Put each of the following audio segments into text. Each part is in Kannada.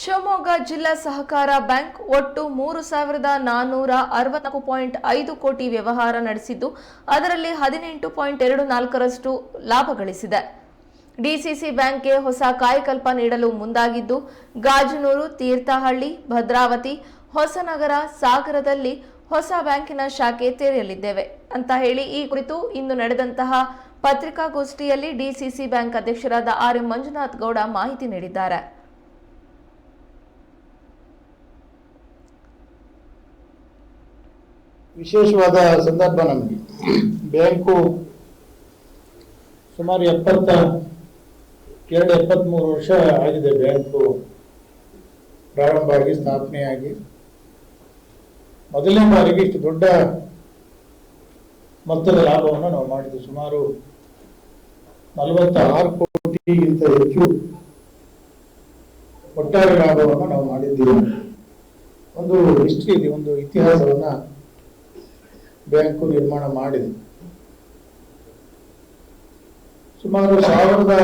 ಶಿವಮೊಗ್ಗ ಜಿಲ್ಲಾ ಸಹಕಾರ ಬ್ಯಾಂಕ್ ಒಟ್ಟು ಮೂರು ಸಾವಿರದ ನಾನ್ನೂರ ಅರವತ್ನಾಲ್ಕು ಪಾಯಿಂಟ್ ಐದು ಕೋಟಿ ವ್ಯವಹಾರ ನಡೆಸಿದ್ದು, ಅದರಲ್ಲಿ ಹದಿನೆಂಟು ಪಾಯಿಂಟ್ ಎರಡು ನಾಲ್ಕರಷ್ಟು ಲಾಭ ಗಳಿಸಿದೆ. ಡಿಸಿಸಿ ಬ್ಯಾಂಕ್ಗೆ ಹೊಸ ಕಾಯಕಲ್ಪ ನೀಡಲು ಮುಂದಾಗಿದ್ದು, ಗಾಜನೂರು, ತೀರ್ಥಹಳ್ಳಿ, ಭದ್ರಾವತಿ, ಹೊಸನಗರ ಸಾಗರದಲ್ಲಿ ಹೊಸ ಬ್ಯಾಂಕಿನ ಶಾಖೆ ತೆರೆಯಲಿದ್ದೇವೆ ಅಂತ ಹೇಳಿ ಈ ಕುರಿತು ಇಂದು ನಡೆದಂತಹ ಪತ್ರಿಕಾಗೋಷ್ಠಿಯಲ್ಲಿ ಡಿಸಿಸಿ ಬ್ಯಾಂಕ್ ಅಧ್ಯಕ್ಷರಾದ ಆರ್ ಎಂ ಮಂಜುನಾಥ್ ಗೌಡ ಮಾಹಿತಿ ನೀಡಿದ್ದಾರೆ. ವಿಶೇಷವಾದ ಸಂದರ್ಭ ನಮಗೆ. ಬ್ಯಾಂಕು ಸುಮಾರು ಎಪ್ಪತ್ತ, ಎರಡು ಎಪ್ಪತ್ತ್ಮೂರು ವರ್ಷ ಆಗಿದೆ ಬ್ಯಾಂಕು ಪ್ರಾರಂಭ ಆಗಿ ಸ್ಥಾಪನೆಯಾಗಿ ಮೊದಲನೇ ಬಾರಿಗೆ ಇಷ್ಟು ದೊಡ್ಡ ಮೊತ್ತದ ಲಾಭವನ್ನು ನಾವು ಮಾಡಿದ್ವಿ. ಸುಮಾರು ನಲವತ್ತ ಆರು ಕೋಟಿಗಿಂತ ಹೆಚ್ಚು ಒಟ್ಟಾರೆ ಲಾಭವನ್ನು ನಾವು ಮಾಡಿದ್ದೀವಿ. ಒಂದು ಹಿಸ್ಟ್ರಿ ಇದೆ, ಒಂದು ಇತಿಹಾಸವನ್ನ ಬ್ಯಾಂಕು ನಿರ್ಮಾಣ ಮಾಡಿದೆ. ಸುಮಾರು ಸಾವಿರದ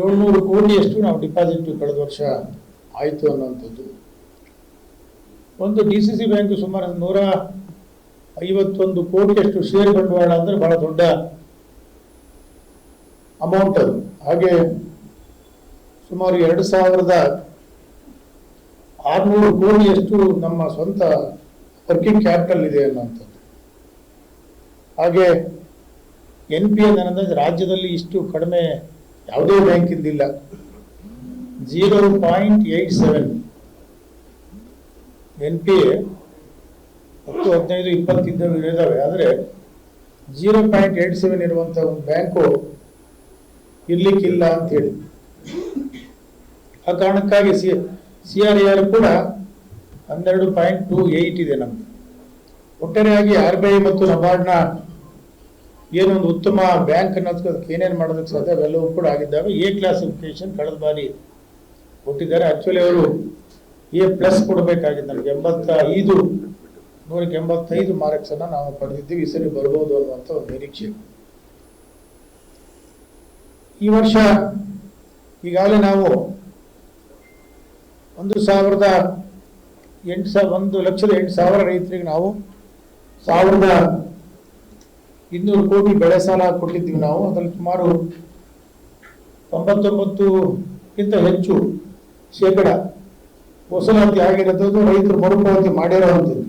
ಏಳ್ನೂರು ಕೋಟಿಯಷ್ಟು ನಾವು ಡಿಪಾಸಿಟ್ ಕಳೆದ ವರ್ಷ ಆಯಿತು ಅನ್ನುವಂಥದ್ದು. ಒಂದು ಡಿ ಸಿ ಸಿ ಬ್ಯಾಂಕ್ ಸುಮಾರು ನೂರ ಐವತ್ತೊಂದು ಕೋಟಿಯಷ್ಟು ಶೇರ್ ಬಂಡವಾಳ ಅಂದ್ರೆ ಬಹಳ ದೊಡ್ಡ ಅಮೌಂಟ್ ಅದು. ಹಾಗೆ ಸುಮಾರು ಎರಡು ಸಾವಿರದ ಆರುನೂರು ಕೋಟಿಯಷ್ಟು ನಮ್ಮ ಸ್ವಂತ ವರ್ಕಿಂಗ್ ಕ್ಯಾಪಿಟಲ್ ಇದೆ ಅನ್ನೋಂಥದ್ದು ಹಾಗೆ ಎನ್ ಪಿ ಎನ್ ಅನ್ನೋದು ರಾಜ್ಯದಲ್ಲಿ ಇಷ್ಟು ಕಡಿಮೆ ಯಾವುದೇ ಬ್ಯಾಂಕಿಂದಿಲ್ಲ. Zero point eight seven N P A ಹತ್ತು ಹದಿನೈದು ಇಪ್ಪತ್ತಿದ್ದವು ಇದ್ದಾವೆ ಆದರೆ ಜೀರೋ ಪಾಯಿಂಟ್ ಏಯ್ಟ್ ಸೆವೆನ್ ಇರುವಂಥ ಒಂದು ಬ್ಯಾಂಕು ಇರ್ಲಿಕ್ಕಿಲ್ಲ ಅಂತೇಳಿ ಆ ಕಾರಣಕ್ಕಾಗಿ ಸಿ ಸಿ ಆರ್ ಆರ್ ಕೂಡ ಹನ್ನೆರಡು ಪಾಯಿಂಟ್ ಟೂ ಏಯ್ಟ್ ಇದೆ ನಮ್ದು. ಒಟ್ಟಾರೆಯಾಗಿ ಆರ್ ಬಿ ಐ ಮತ್ತು ನಬಾರ್ಡ್ನ ಏನೊಂದು ಉತ್ತಮ ಬ್ಯಾಂಕ್ ಅನ್ನೋದಕ್ಕೆ ಏನೇನು ಮಾಡೋದಕ್ಕೆ ಸಾಧ್ಯ ಅವೆಲ್ಲವೂ ಕೂಡ ಆಗಿದ್ದಾವೆ ಎ ಕ್ಲಾಸಿಫಿಕೇಶನ್ ಕಳೆದ ಬಾರಿ ಕೊಟ್ಟಿದ್ದಾರೆ. ಆ್ಯಕ್ಚುಲಿ ಅವರು ಎ ಪ್ಲಸ್ ಕೊಡಬೇಕಾಗಿತ್ತು ನಮಗೆ. ಎಂಬತ್ತ ಐದು ನೂರಕ್ಕೆ ಎಂಬತ್ತೈದು ಮಾರ್ಕ್ಸನ್ನು ನಾವು ಪಡೆದಿದ್ದೀವಿ. ಈ ಸರಿ ಬರ್ಬೋದು ಅನ್ನುವಂಥ ಒಂದು ನಿರೀಕ್ಷೆ. ಈ ವರ್ಷ ಈಗಾಗಲೇ ನಾವು ಒಂದು ಸಾವಿರದ ಎಂಟು ಸಾವಿರ, ಒಂದು ಲಕ್ಷದ ಎಂಟು ಸಾವಿರ ರೈತರಿಗೆ ನಾವು ಸಾವಿರದ ಇನ್ನೂರು ಕೋಟಿ ಬೆಳೆ ಸಾಲ ಕೊಟ್ಟಿದ್ದೀವಿ ನಾವು. ಅದರಲ್ಲಿ ಸುಮಾರು ತೊಂಬತ್ತೊಂಬತ್ತುಕ್ಕಿಂತ ಹೆಚ್ಚು ಶೇಕಡ ವಸೂಲಾತಿ ಆಗಿರೋದು ರೈತರು ಮರುಪಾವತಿ ಮಾಡಿರೋವಂಥದ್ದು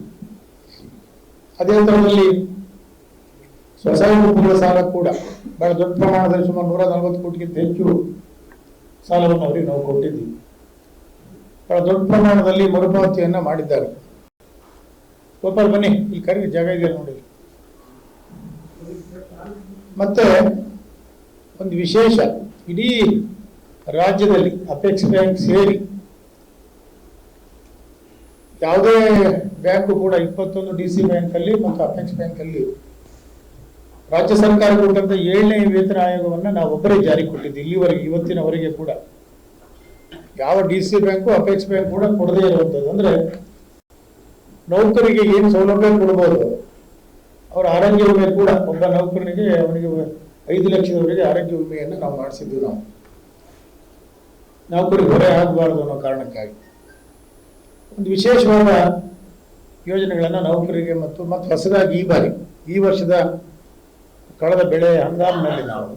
ಅದೇ ಥರದಲ್ಲಿ ಸ್ವಸಹಾಯ ಗುಂಪುಗಳ ಸಾಲ ಕೂಡ ಬಹಳ ದೊಡ್ಡ ಪ್ರಮಾಣದಲ್ಲಿ ಸುಮಾರು ನೂರ ನಲವತ್ತು ಕೋಟಿಗಿಂತ ಹೆಚ್ಚು ಸಾಲವನ್ನು ಅವರಿಗೆ ನಾವು ಕೊಟ್ಟಿದ್ದೀವಿ. ಬಹಳ ದೊಡ್ಡ ಪ್ರಮಾಣದಲ್ಲಿ ಮರುಪಾವತಿಯನ್ನ ಮಾಡಿದ್ದಾರೆ. ಗೋಪಾಲ್, ಬನ್ನಿ, ಇಲ್ಲಿ ಕರಿ, ಜಾಗ ಇದೆ ನೋಡಿ. ಮತ್ತೆ ಒಂದು ವಿಶೇಷ, ಇಡೀ ರಾಜ್ಯದಲ್ಲಿ ಅಪೆಕ್ಸ್ ಬ್ಯಾಂಕ್ ಸೇರಿ ಯಾವುದೇ ಬ್ಯಾಂಕು ಕೂಡ ಇಪ್ಪತ್ತೊಂದು ಡಿ ಸಿ ಬ್ಯಾಂಕಲ್ಲಿ ಮತ್ತು ಅಪೆಕ್ಸ್ ಬ್ಯಾಂಕಲ್ಲಿ ರಾಜ್ಯ ಸರ್ಕಾರ ಕೊಟ್ಟಂತ ಏಳನೇ ವೇತನ ಆಯೋಗವನ್ನ ನಾವು ಒಬ್ಬರೇ ಜಾರಿ ಕೊಟ್ಟಿದ್ದೀವಿ. ಇಲ್ಲಿವರೆಗೆ, ಇವತ್ತಿನವರೆಗೆ ಕೂಡ. ಯಾವ D C bank apex bank ಕೂಡ ಕೊಡದೇ ಇರುವಂಥದ್ದು. ಅಂದ್ರೆ ನೌಕರಿಗೆ ಏನು ಸೌಲಭ್ಯ ಕೊಡ್ಬೋದು, ಅವರ ಆರೋಗ್ಯ ವಿಮೆ ಕೂಡ ಒಬ್ಬ ನೌಕರನಿಗೆ ಅವನಿಗೆ ಐದು ಲಕ್ಷದವರೆಗೆ ಆರೋಗ್ಯ ವಿಮೆಯನ್ನು ನಾವು ಮಾಡಿಸಿದ್ವಿ ನಾವು. ನೌಕರಿಗೆ ಹೊರೆ ಆಗಬಾರ್ದು ಅನ್ನೋ ಕಾರಣಕ್ಕಾಗಿ. ಒಂದು ವಿಶೇಷವಾದ ಯೋಜನೆಗಳನ್ನು ನೌಕರಿಗೆ ಮತ್ತು ಮತ್ತು ಹೊಸದಾಗಿ ಈ ಬಾರಿ, ಈ ವರ್ಷದ ಕಳೆದ ಬೆಳೆ ಹಂಗಾಮಿನಲ್ಲಿ ನಾವು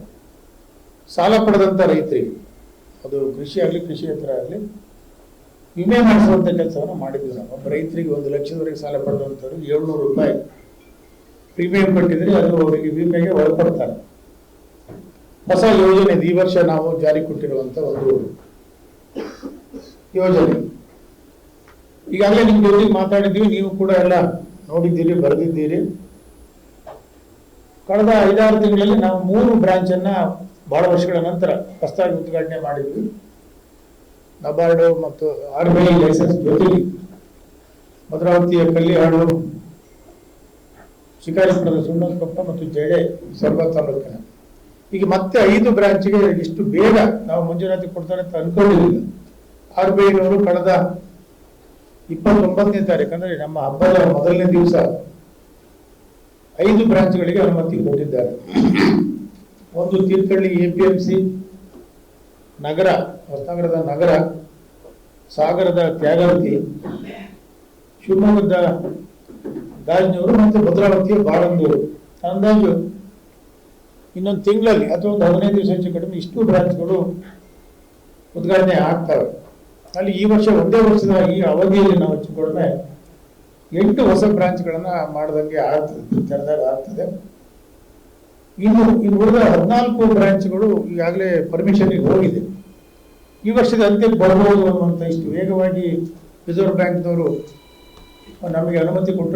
ಸಾಲ ಪಡೆದಂಥ ರೈತರಿಗೆ ಅದು ಕೃಷಿ ಆಗಲಿ ಕೃಷಿಯೇತರ ಆಗಲಿ, ವಿಮೆ ಮಾಡಿಸುವಂಥ ಕೆಲಸವನ್ನು ಮಾಡಿದ್ವಿ ನಾವು. ರೈತರಿಗೆ ಒಂದು ಲಕ್ಷದವರೆಗೆ ಸಾಲ ಪಡೆದಂಥವ್ರು ಏಳ್ನೂರು ರೂಪಾಯಿ ಪ್ರೀಮಿಯಂ ಕಟ್ಟಿದ್ರೆ ಅದು ಅವರಿಗೆ ವಿಮೆಗೆ ಒಳಪಡ್ತಾರೆ. ಹೊಸ ಯೋಜನೆ. ಈ ವರ್ಷ ನಾವು ಜಾರಿ ಕೊಟ್ಟಿರುವಂಥ ಒಂದು ಯೋಜನೆ. ಈಗಾಗಲೇ ನಿಮ್ಮ ಜೊತೆಗೆ ಮಾತಾಡಿದ್ದೀವಿ, ನೀವು ಕೂಡ ಎಲ್ಲ ನೋಡಿದ್ದೀರಿ, ಬರೆದಿದ್ದೀರಿ. ಕಳೆದ ಐದಾರು ತಿಂಗಳಲ್ಲಿ ನಾವು ಮೂರು ಬ್ರಾಂಚ್ ಬಹಳ ವರ್ಷಗಳ ನಂತರ ಹೊಸದಾಗಿ ಉದ್ಘಾಟನೆ ಮಾಡಿದ್ವಿ. ನಬಾರ್ಡು ಮತ್ತು ಆರ್ ಬಿ ಐ ಲೈಸೆನ್ಸ್ ಜೊತೆಗೆ ಭದ್ರಾವತಿಯ ಕಲ್ಲಿಹಾಳು, ಶಿಕಾರಿಪುರದ ಸುಣ್ಣಕೊಪ್ಪ ಮತ್ತು ಜಡೆ ಸೊರಬ ತಾಲೂಕಿನ. ಈಗ ಮತ್ತೆ ಐದು ಬ್ರಾಂಚ್ಗೆ ಇಷ್ಟು ಬೇಗ ನಾವು ಮಂಜೂರಾತಿ ಕೊಡ್ತಾರೆ ಅಂತ ಅನ್ಕೊಂಡಿರಲಿಲ್ಲ ಆರ್ ಬಿ ಐನವರು ಕಳೆದ ಇಪ್ಪತ್ತೊಂಬತ್ತನೇ ತಾರೀಕು ಅಂದರೆ ನಮ್ಮ ಹಬ್ಬದ ಮೊದಲನೇ ದಿವಸ ಐದು ಬ್ರಾಂಚ್ಗಳಿಗೆ ಅನುಮತಿ ಕೊಟ್ಟಿದ್ದಾರೆ. ಒಂದು Thirthahalli A P M C Nagara, ಹೊಸನಗರದ Nagara, ಸಾಗರದ ತ್ಯಾಗವತಿ, ಶಿವಮೊಗ್ಗದ ಗಾಜಿನವರು ಮತ್ತು ಭದ್ರಾವತಿಯ ಬಾಳಂದೂರು. ಅಂದಾಜು ಇನ್ನೊಂದು ತಿಂಗಳಲ್ಲಿ ಅಥವಾ ಒಂದು ಹದಿನೈದು ದಿವಸ ಹೆಚ್ಚು ಕಡಿಮೆ ಇಷ್ಟು ಬ್ರಾಂಚ್ಗಳು ಉದ್ಘಾಟನೆ ಆಗ್ತವೆ. ಅಲ್ಲಿ ಈ ವರ್ಷ ಒಂದೇ ವರ್ಷದ ಈ ಅವಧಿಯಲ್ಲಿ ನಾವು ಹೆಚ್ಚು ಕಡಿಮೆ ಎಂಟು ಹೊಸ ಬ್ರಾಂಚ್ಗಳನ್ನು ಮಾಡಿದಂಗೆ ಆಗ್ತದೆ, ತೆರೆದಾಗ ಆಗ್ತದೆ. ಇನ್ನು ಇನ್ನು ಉಳಿದ ಹದಿನಾಲ್ಕು ಬ್ರಾಂಚ್ಗಳು ಈಗಾಗಲೇ ಪರ್ಮಿಷನ್ಗೆ ಹೋಗಿದೆ. ಈ ವರ್ಷದ ಅಂತ್ಯಕ್ಕೆ ಬರಬಹುದು ಅನ್ನುವಂಥ ಇಷ್ಟು ವೇಗವಾಗಿ ರಿಸರ್ವ್ ಬ್ಯಾಂಕ್ನವರು ನಮಗೆ ಅನುಮತಿ ಕೊಟ್ಟರು